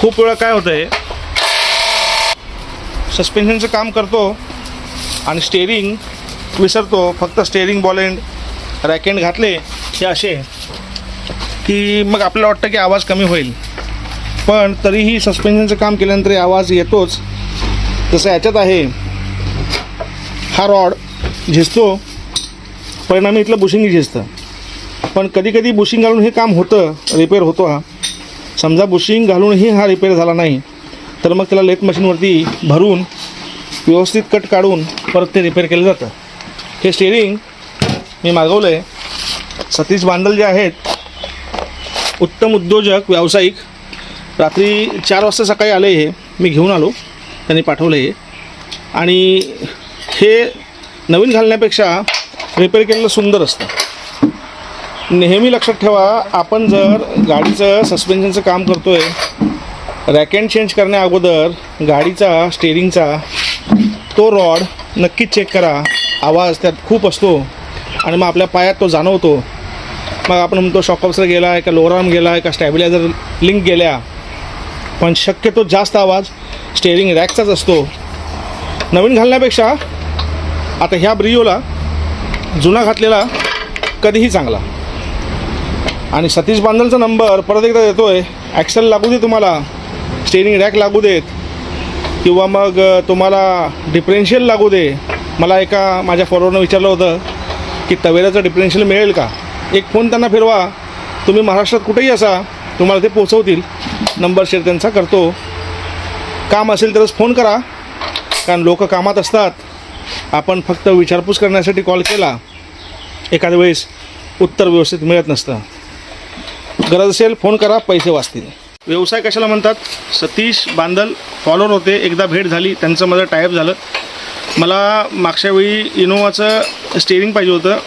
खूप वेळा काय होतं आहे सस्पेन्शनचं काम करतो आणि स्टेअरिंग विसरतो फक्त स्टेअरिंग बॉल एंड रॅकेंड घातले हे असे की मग आपल्याला वाटतं की आवाज कमी होईल. पण तरीही सस्पेन्शनचं काम केल्यानंतर आवाज येतोच. तसं याच्यात आहे हा रॉड झिजतो परिणामी इथलं बुशिंग झिजतं. पण कधी कधी बुशिंग घालून हे काम होतं रिपेअर होतो हा. समजा बुशिंग घालूनही हा रिपेअर झाला नाही तर मग त्याला लेथ मशीनवरती भरून व्यवस्थित कट काढून परत ते रिपेअर केलं जातं. हे स्टेरिंग मी मागवलं आहे सतीश बांडल जे आहेत उत्तम उद्योजक व्यावसायिक रात्री चार वाजता सकाळी आले हे मी घेऊन आलो त्यांनी पाठवलं हे. आणि हे नवीन घालण्यापेक्षा रिपेअर केलेलं सुंदर असतं. नेहमी लक्षात ठेवा आपण जर गाडीचं सस्पेन्शनचं काम करतो आहे रॅकेंड चेंज करण्या अगोदर गाडीचा स्टेअरिंगचा तो रॉड नक्कीच चेक करा. आवाज त्यात खूप असतो आणि मग आपल्या पायात तो जाणवतो. मग आपण म्हणतो शॉकऑप्सर गेला आहे का लोराम गेला आहे का स्टॅबिलायझर लिंक गेल्या पण शक्यतो जास्त आवाज स्टेअरिंग रॅकचाच असतो. नवीन घालण्यापेक्षा आता ह्या ब्रिओला जुना घातलेला कधीही चांगला. आणि सतीश बांधलचा नंबर परत एकदा देतो आहे ॲक्सेल लागू दे तुम्हाला. स्टेरिंग रॅक लागू देत. किंवा मग तुम्हाला डिफरेन्शियल लागू दे. मला एका माझ्या फॉलोअरनं विचारलं होतं की तवेराचं डिफरेन्शियल मिळेल का? एक फोन त्यांना फिरवा. तुम्ही महाराष्ट्रात कुठेही असा तुम्हाला ते पोचवतील नंबर शेअर त्यांचा करतो. काम असेल तरच फोन करा. कारण लोक कामात असतात. आपण फक्त विचारपूस करण्यासाठी कॉल केला. एखाद्या वेळेस उत्तर व्यवस्थित मिळत नसतं. गरज असेल फोन करा पैसे वाचतील. व्यवसाय कशाला म्हणतात? सतीश बांदल फॉलोअर होते एकदा भेट झाली त्यांचं माझं टायअप झालं. मला मागच्या वेळी इनोवाचं स्टेअरिंग पाहिजे होतं.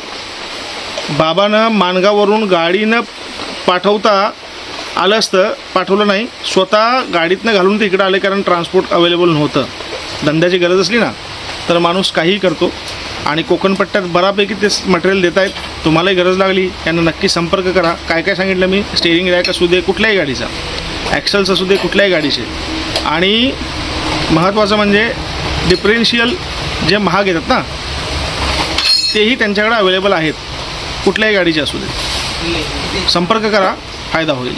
बाबानं माणगावरून गाडीनं पाठवता आलं असतं पाठवलं नाही. स्वतः गाडीतनं घालून ते इकडं आले कारण ट्रान्सपोर्ट अवेलेबल नव्हतं. धंद्याची गरज असली ना तर माणूस काहीही करतो. आणि कोकणपट्ट्यात बऱ्यापैकी ते मटेरियल देत आहेत. तुम्हालाही गरज लागली यांना नक्की संपर्क करा. काय काय सांगितलं मी? स्टेअरिंग रॅक असू दे कुठल्याही गाडीचा. ॲक्सल्स असू दे कुठल्याही गाडीचे. आणि महत्त्वाचं म्हणजे डिफरेन्शियल जे महाग येतात ना तेही त्यांच्याकडे अवेलेबल आहेत. कुठल्याही गाडीचे असू दे. संपर्क करा फायदा होईल.